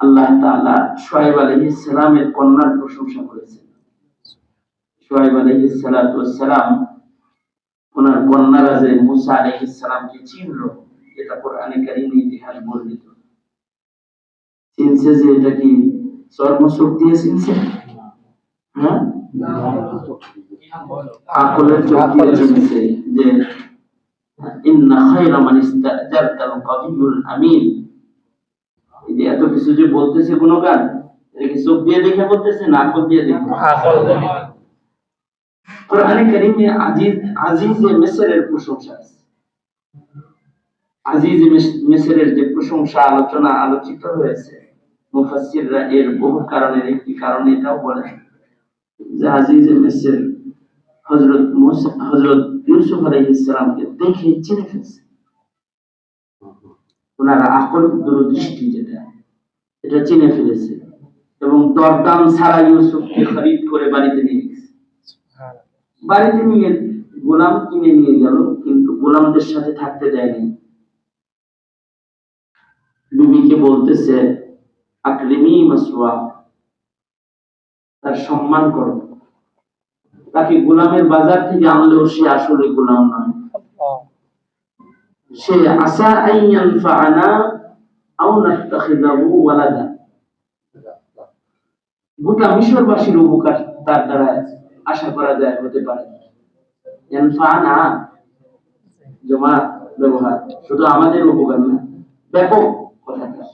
আল্লাহ তাআলা শোয়েব আলাইহিস সালামের কন্যার প্রশংসা করেছেন। শোয়েব আলাইহিস সালাতু ওয়াস সালাম ওনার কন্যারা যে মুসা আলাইহিস সালামকে চিনল, এটা কোরআনে কারিমে ইতিহাস বর্ণিত। চিনছে যে এটা কি চর্মচোখ দিয়ে চিনছে? হ্যাঁ? যে, ইন্না খায়রা মান ইস্তাজারতাল কাবিয়ুল আমিন। এই যে এত কিছু যে বলতেছে গুণগান এটা কি চোখ দিয়ে দেখে বলতেছে না আকল দিয়ে দেখে? কোরআনে কারিমে আজিজ আজিজে মিসরের প্রশংসা আছে। আজিজ মিসরের যে প্রশংসা আলোচনা আলোচিত হয়েছে মুফাসসিররা এর বহু কারণের একটি কারণ এটাও বলেন যে আজিজ মিসর হযরত মুসা হযরত ইউসুফ আলাইহিস সালামকে দেখে চিনে ফেলছে। ওনারা আকল দূরদৃষ্টি যেটা। এটা চিনে ফেলেছে এবং দরদাম ছাড়া ইউসুফকে খরিদ করে বাড়িতে নিয়ে গেছে। বাড়িতে নিয়ে গোলাম কিনে নিয়ে গেল কিন্তু গোলামদের সাথে থাকতে দেয়নি। বিবিকে বলতেছে মাসওয়া তার সম্মান করো। তাকে গোলামের বাজার থেকে আনলেও সে আসলে গোলাম নয়। সে আসা আইয়ান আও নাত্তাখিদাহু ওয়ালাদা। গোটা মিশরবাসীর উপকার তার দ্বারা আশা করা যায় হতে পারে। ইয়ানফাআনা জমা ব্যবহার। শুধু আমাদের উপকার না, ব্যাপক কথাটা।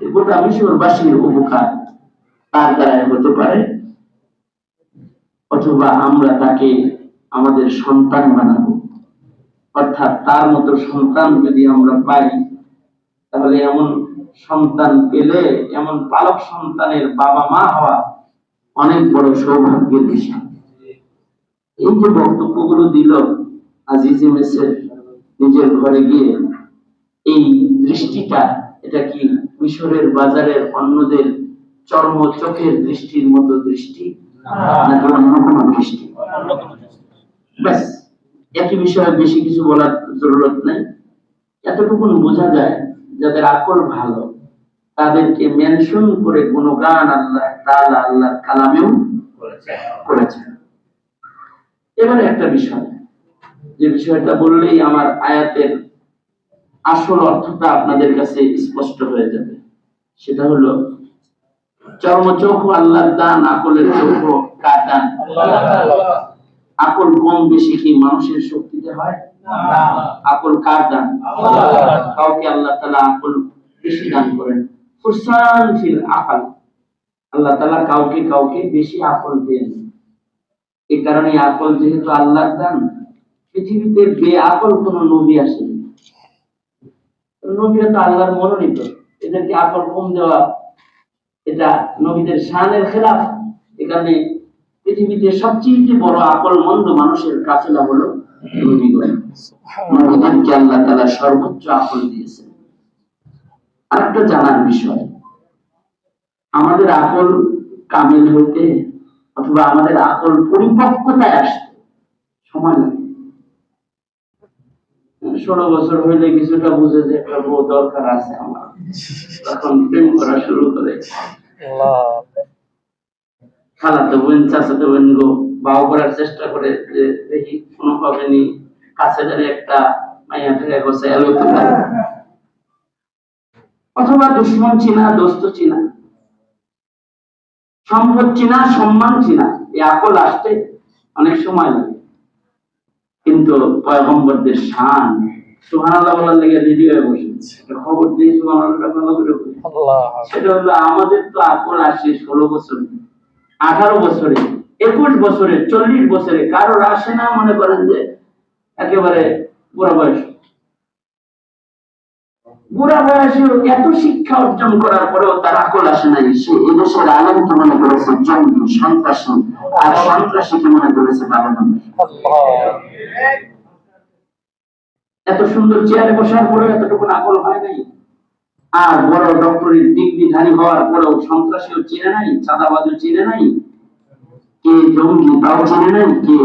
গোটা মিশরবাসীর উপকার তার দ্বারা হতে পারে। অথবা আমরা তাকে আমাদের সন্তান বানাবো। অর্থাৎ তার মতো সন্তান যদি আমরা পাই, তাহলে এমন সন্তান পেলে এমন পালক সন্তানের বাবা মা হওয়া অনেক বড় সৌভাগ্যের বিষয়। এই যে বক্তব্যগুলো দিল আজিজে মেসের নিজের ঘরে গিয়ে এই দৃষ্টিটা এটা কি মিশরের বাজারের অন্যদের চর্ম চোখের দৃষ্টির মতো দৃষ্টি নাকি অন্য কোনো দৃষ্টি? ব্যাস একই বিষয়ে বেশি কিছু বলার জরুরত নেই। এতটুকু বোঝা যায় যাদের আকল ভালো তাদেরকে মেনশন করে গুণগান আল্লাহ তাআলা আল্লাহ কালামেও করেছেন। এবারে একটা বিষয় যে বিষয়টা বললেই আমার আয়াতের আসল অর্থটা আপনাদের কাছে স্পষ্ট হয়ে যাবে। সেটা হলো চর্মচোখ আল্লাহ দান আকলের চোখ কার দান। আকল কম বেশি কি মানুষের শক্তিতে হয়? আকল কার দান? কাউকে আল্লাহ তালা আকল বেশি দান করেন। ফুরসান ফিল আকল। আল্লাহ তালা কাউকে কাউকে বেশি আকল দেন। এই কারণে আকল যেহেতু আল্লাহর দান পৃথিবীতে বে আকল কোন নবী আসেনি নবীরা তো আল্লাহর মনোনীত। এদেরকে আকল কম দেওয়া এটা নবীদের শানের খেলাফ। এখানে পৃথিবীতে সবচেয়ে বড় আকল মন্দ মানুষের কাফেলা হলো নবীগণ। নবীদেরকে আল্লাহ তাআলা সর্বোচ্চ আকল আরেকটা জানার বিষয়, আমাদের আকল কামিল হইতে অথবা আমাদের আকল পরিপক্কতায় আসতে সময় লাগে। ষোলো বছর হইলে কিছুটা বুঝে যে একটা বউ দরকার আছে আমার। তখন প্রেম করা শুরু করে। খালাতো বোন, চাচাতো বোন গো, বাউ করার চেষ্টা করে যে দেখি কোনো ভাবে একটা মাইয়া এলো অথবা দুশ্মন চিনা দোস্ত চিনা। সম্পদ চিনা সম্মান চিনা। এই আকল আসতে অনেক সময় লাগে। কিন্তু পয়গম্বরদের শান বলার লেগে রেডি হয়ে বসে। খবর দিয়ে সুবহানাল্লাহ ভালো করে সেটা হলো আমাদের তো আকল আসে ষোলো বছরে আঠারো বছরে একুশ বছরে চল্লিশ বছরে কারোর আসে না মনে করেন যে একেবারে বুড়া বয়স। বুড়া বয়সে এত শিক্ষা অর্জন করার পরেও তার আকল আসে নাই। সে এদেশের আলমকে মনে করেছে জঙ্গি সন্ত্রাসী, আর সন্ত্রাসীকে মনে করেছে ভালো মানুষ এত সুন্দর চেয়ারে বসার পরে এতটুকু আকল হয় নাই। আর বড় ডক্টরের ডিগ্রি ধারী হওয়ার পরেও সন্ত্রাসীও চিনে নাই, চাঁদাবাজও চিনে নাই, কে জঙ্গি তাও চিনে নাই, কে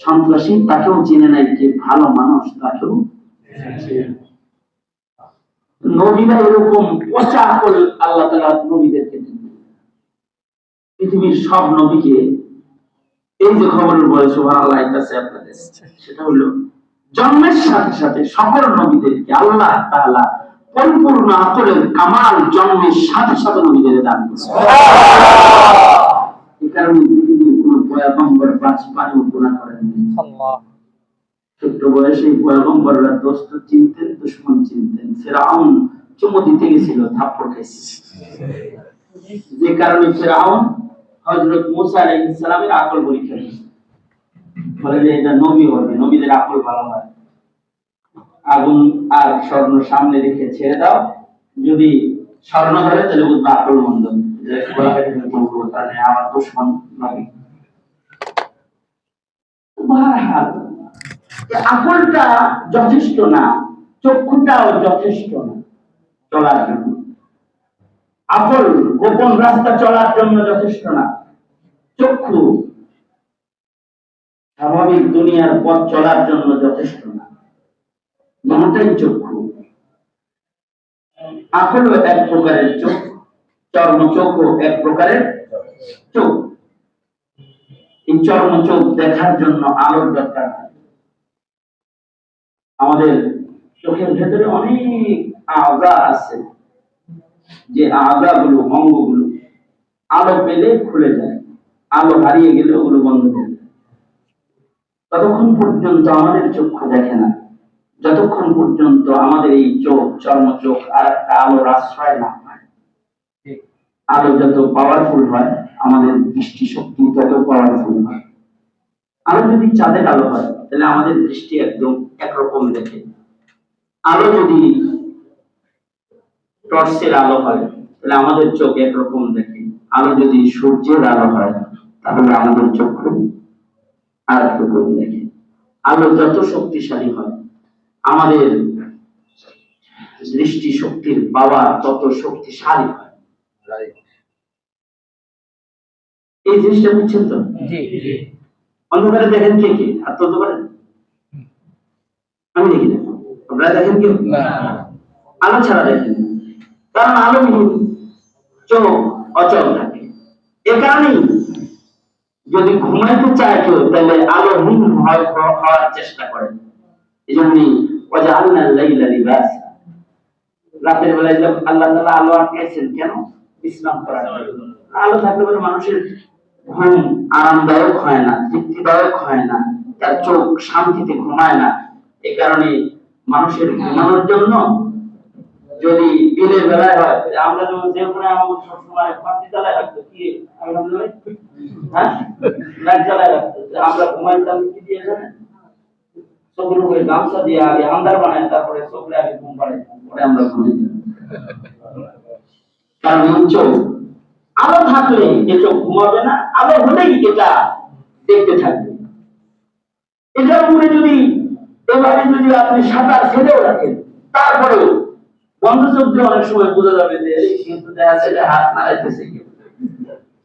সন্ত্রাসী তাকেও চিনে নাই কে ভালো মানুষ তাকেও নবীরা এরকম পচা আকল আল্লাহ তালা নবীদেরকে পৃথিবীর সব নবীকে এই যে খবরের বলে আল্লাহ আপনাদের। সেটা হলো জন্মের সাথে সাথে সকল নবীদেরকে আল্লাহ তাআলা পরিপূর্ণ আকলের কামাল জন্মের সাথে সাথে নবীদের দান করেছে কারণে পয়গম্বর পাঁচ পানিও গুণা করেননি ছোট্ট বয়সে পয়গম্বররা দোস্ত চিনতেন দুশ্মন চিনতেন। ফেরাউন চুমো দিতে গেছিল থাপ্পড় খাইছে। যে কারণে ফেরাউন হযরত মুসা আলাইহিস সালামের আকল পরীক্ষা বলে যে এটা নবী হবে নবীদের আকল ভালো হয়। আগুন আর স্বর্ণ সামনে রেখে ছেড়ে দাও। যদি স্বর্ণ ধরে তাহলে বুঝবে আকল মন্দ। আমার দুশ্মন নবী। আকলটা যথেষ্ট না, চক্ষুটাও যথেষ্ট না চলার জন্য। আকল গোপন রাস্তা চলার জন্য যথেষ্ট না। চক্ষু স্বাভাবিক দুনিয়ার পথ চলার জন্য যথেষ্ট না। মনটাই চক্ষু। আকলও এক প্রকারের চোখ চর্ম চোখও এক প্রকারের চোখ এই চোখ দেখার জন্য আলোর দরকার। আমাদের চোখের ভেতরে অনেক আছে, যে গুলো অঙ্গগুলো আলো পেলে খুলে যায়, আলো হারিয়ে গেলে ওগুলো বন্ধ হয়ে ততক্ষণ পর্যন্ত আমাদের চক্ষু দেখে না। যতক্ষণ পর্যন্ত আমাদের এই চোখ চর্ম চোখ আর একটা আলোর আশ্রয় না হয় আলো যত পাওয়ারফুল হয় আমাদের দৃষ্টি শক্তি তত পাওয়ারফুল হয় আলো যদি চাঁদের আলো হয়, তাহলে আমাদের দৃষ্টি একদম একরকম দেখে। আলো যদি টর্চের আলো হয়, তাহলে আমাদের চোখ একরকম দেখে। আলো যদি সূর্যের আলো হয়, তাহলে আমাদের চক্ষু আর একরকম দেখে। আলো যত শক্তিশালী হয়, আমাদের দৃষ্টি শক্তির পাওয়ার তত শক্তিশালী হয়। এই জিনিসটা বুঝছেন তো? অন্ধকারে দেখেন কে কে? হাত তুলতে পারেন? আমি দেখি না। আপনারা দেখেন কেউ? আলো ছাড়া দেখেন কারণ আলোবিহীন চোখ অচল থাকে। এ কারণেই যদি ঘুমাইতে চায় কেউ তাহলে আলোহীন হওয়ার চেষ্টা করে। এই জন্যই ওয়াজআলনা আল-লাইলা লিবাসা। রাতের বেলায় আল্লাহ তাআলা আলো আটকেছেন কেন? বিশ্রাম করার আলো থাকলে পরে মানুষের ঘুম আরামদায়ক হয় না তৃপ্তিদায়ক হয় না তার চোখ শান্তিতে ঘুমায় না। এই কারণে মানুষের ঘুমানোর জন্য যদি দিনের বেলায় হয় আমরা যেমন যে কোনো আমাদের সবসময় ফাঁসি জ্বালায় রাখতো কি হ্যাঁ? জ্বালায় রাখতো আমরা ঘুমাইতাম কি দিয়ে জানেন? চোখের উপরে গামছা দিয়ে আগে আন্দার বানায় তারপরে চোখে আগে ঘুম পাড়ে পরে আমরা ঘুমাইতাম কারণ চোখ আলো থাকলে এ চোখ ঘুমাবে না আলো হলেই এটা দেখতে থাকবে এটার উপরে যদি এভাবে যদি আপনি সাঁতার ছেড়েও রাখেন তারপরেও বন্ধ চোখ দিয়ে অনেক সময় বোঝা যাবে যে এই কিন্তু দেখা যাচ্ছে যে হাত নাড়াইতেছে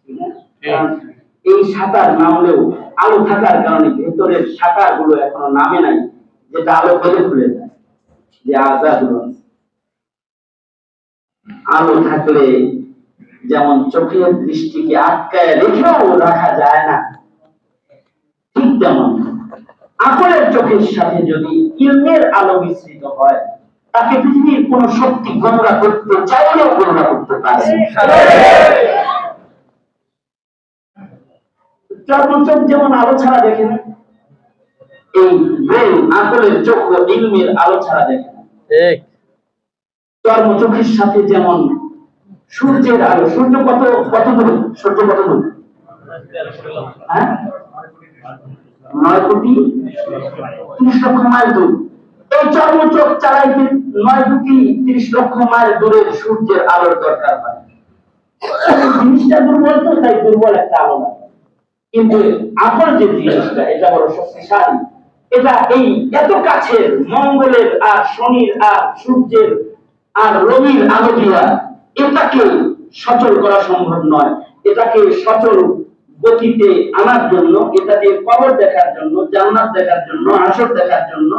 না? কারণ এই সাঁতার নামলেও আলো থাকার কারণে ভেতরের সাঁতারগুলো এখনও নামে নাই যেটা আলো করে খুলে যায় যে আজা গুলো আছে। আলো থাকলে যেমন চোখের দৃষ্টিকে আটকায় রেখেও রাখা যায় না। ঠিক তেমন আকলের চোখের সাথে যদি ইলমের আলো মিশ্রিত হয় তাকে পৃথিবীর কোন শক্তি গঙ্গা করতে চাইলেও গঙ্গা করতে পারে চর্ম চোখ যেমন আলো ছাড়া দেখে না এই ব্রেন আকলের চোখ ও ইলমের আলো ছাড়া দেখে না। ঠিক। চর্ম চোখের সাথে যেমন সূর্যের আলো, সূর্য কত কত দূর? সূর্য কত দূর? হ্যাঁ? নয় কোটি তিরিশ লক্ষ মাইল দূর। এই চর্ম চোখ চালাইতে নয় কোটি তিরিশ লক্ষ মাইল দূরের সূর্যের আলোর দরকার হয়। জিনিসটা দুর্বল তো, তাই দুর্বল একটা আলো কিন্তু আপন যে জিনিসটা, এটা বড় শক্তিশালী। এটা এই এত কাছের মঙ্গলের আর শনির আর সূর্যের আর রবির আলো দিয়া এটাকে সচল করা সম্ভব নয়। এটাকে সচল গতিতে আনার জন্য এটা দিয়ে কবর দেখার জন্য জান্নাত দেখার জন্য আসর দেখার জন্য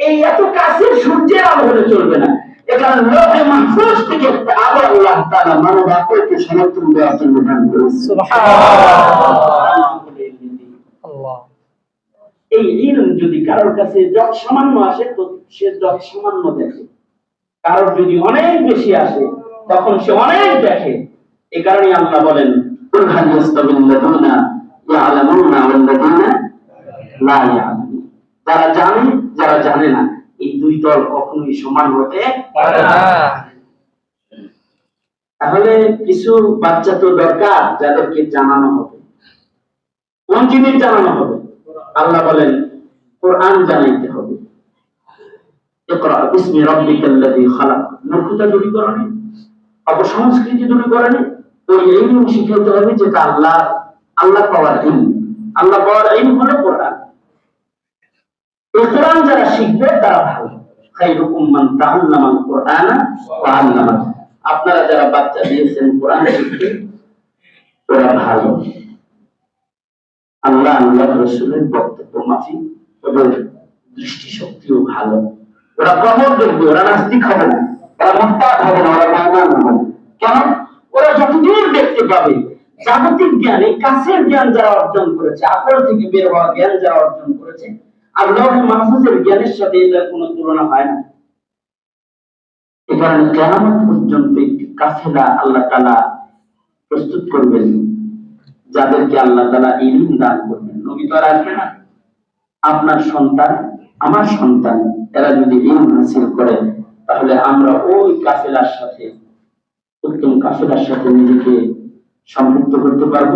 এই এত কাছের সূর্যের আলো হলে চলবে না। এখানে লোকে মাহফুজ থেকে আবার আল্লাহ তাআলা মানব আকলকে সমর্থন দেওয়ার জন্য দান করেছে এই ইলম যদি কারোর কাছে যত সামান্য আসে তো সে যত সামান্য দেখে। কারোর যদি অনেক বেশি আসে তখন সে অনেক দেখে। এ কারণে আল্লাহ বলেন যারা জানে যারা জানে না এই দুই দল কখনোই সমান হতে পারে তাহলে কিছু বাচ্চা তো দরকার যাদেরকে জানানো হবে। কোন জিনিস জানানো হবে? আল্লাহ বলেন কোরআন জানাইতে হবে। ইকরা বিসমি রাব্বিকাল্লাযী খালাক। দূরীকরণে। অপসংস্কৃতি দূরীকরণে ওই ইলম শিখাতে হবে যেটা আল্লাহ আল্লাহ পাওয়ার ইলম আল্লাহ পাওয়ার ইলম হলো কোরআন। এই কোরআন যারা শিখবে, তারা ভালো। খাইরুকুম মান তাআল্লামাল কোরআনা ওয়া আল্লামা আপনারা যারা বাচ্চা দিয়েছেন কোরআন শিখতে, ওরা ভালো। আল্লাহ আল্লাহ রসুলের বক্তব্য মাফি ওদের দৃষ্টি শক্তিও ভালো। ওরা প্রমোদ দেখবে, ওরা নাস্তিক হবে না। ওরা মোস্তাদ হবে না, ওরা বাঙাল হবে। কেন? ওরা যতদূর দেখতে পাবে জাগতিক জ্ঞানে কাছের জ্ঞান যারা অর্জন করেছে থেকে বের হওয়া জ্ঞান যারা অর্জন করেছে, আর মাহফুজের জ্ঞানের সাথে এদের কোনো তুলনা হয় না। এ কারণে কেয়ামত পর্যন্ত একটি কাফেলা আল্লাহ তালা প্রস্তুত করবেন, যাদেরকে আল্লাহ তালা ইলম দান করবেন। নবী তো আর আসবে না। আপনার সন্তান, আমার সন্তান, এরা যদি ইলম হাসিল করে, তাহলে আমরা ওই কাফেলার সাথে উত্তম কাফেলার সাথে নিজেকে সম্পৃক্ত করতে পারব।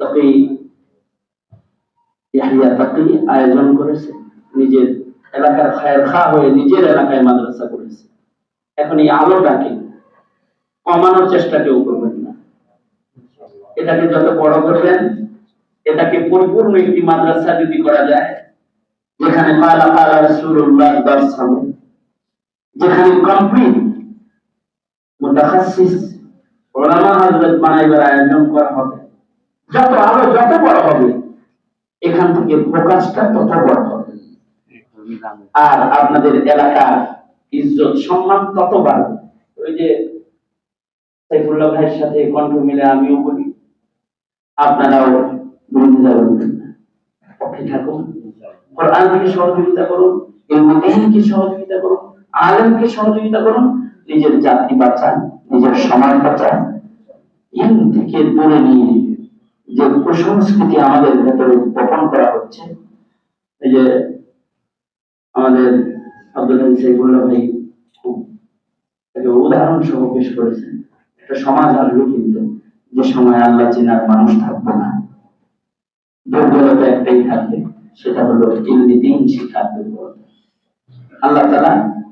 তবে ইয়াহিয়া তাকি আয়োজন করেছে। নিজের এলাকার খায়ের খা হয়ে নিজের এলাকায় মাদ্রাসা করেছে। এখন এই আলোটাকে কমানোর চেষ্টা কেউ করবেন না। এটাকে যত বড় করবেন, এটাকে পরিপূর্ণ একটি মাদ্রাসা যদি করা যায়, যেখানে পালা পালা রাসূলুল্লাহ দর্শ হবে যেখানে কমপ্লিট মুতাখাসসিস ওলামা হযরত বানাইবার আয়োজন করা হবে। যত আলো, যত বড় হবে, এখান থেকে ফোকাসটা তত বড় হবে। আর আপনাদের এলাকার ইজ্জত, সম্মান তত বাড়বে। ওই যে সাইফুল্লাহ ভাইয়ের সাথে কণ্ঠ মিলে আমিও বলি, আপনারাও বিরোধিতা করবেন না। পক্ষে থাকুন। কোরআনকে সহযোগিতা করুন ইলমুদ্দিনকে সহযোগিতা করুন, আলেমকে সহযোগিতা করুন নিজের জাতি বাঁচান, নিজের সমাজ বাঁচান। ইলম থেকে দূরে নিয়ে যে কুসংস্কৃতি আমাদের ভেতরে বপন করা হচ্ছে, এই যে আমাদের আব্দুল সাইফুল্লাহ ভাই উদাহরণ সহ পেশ করেছেন। একটা সমাজ আসবে কিন্তু, যে সময় আল্লাহ চেনার মানুষ থাকবে না। দুর্বলতা একটাই থাকবে, সেটা হলো ইলমি দিন শিক্ষার দুর্বলতা। আল্লাহ তালা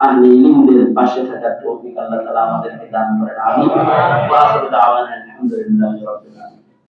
আহলে ইলমদের পাশে থাকার তৌফিক আল্লাহ তাআলা আমাদেরকে দান করেন। আমিন। ওয়া আখিরু দাওয়ানা আলহামদুলিল্লাহি রাব্বিল আলামিন।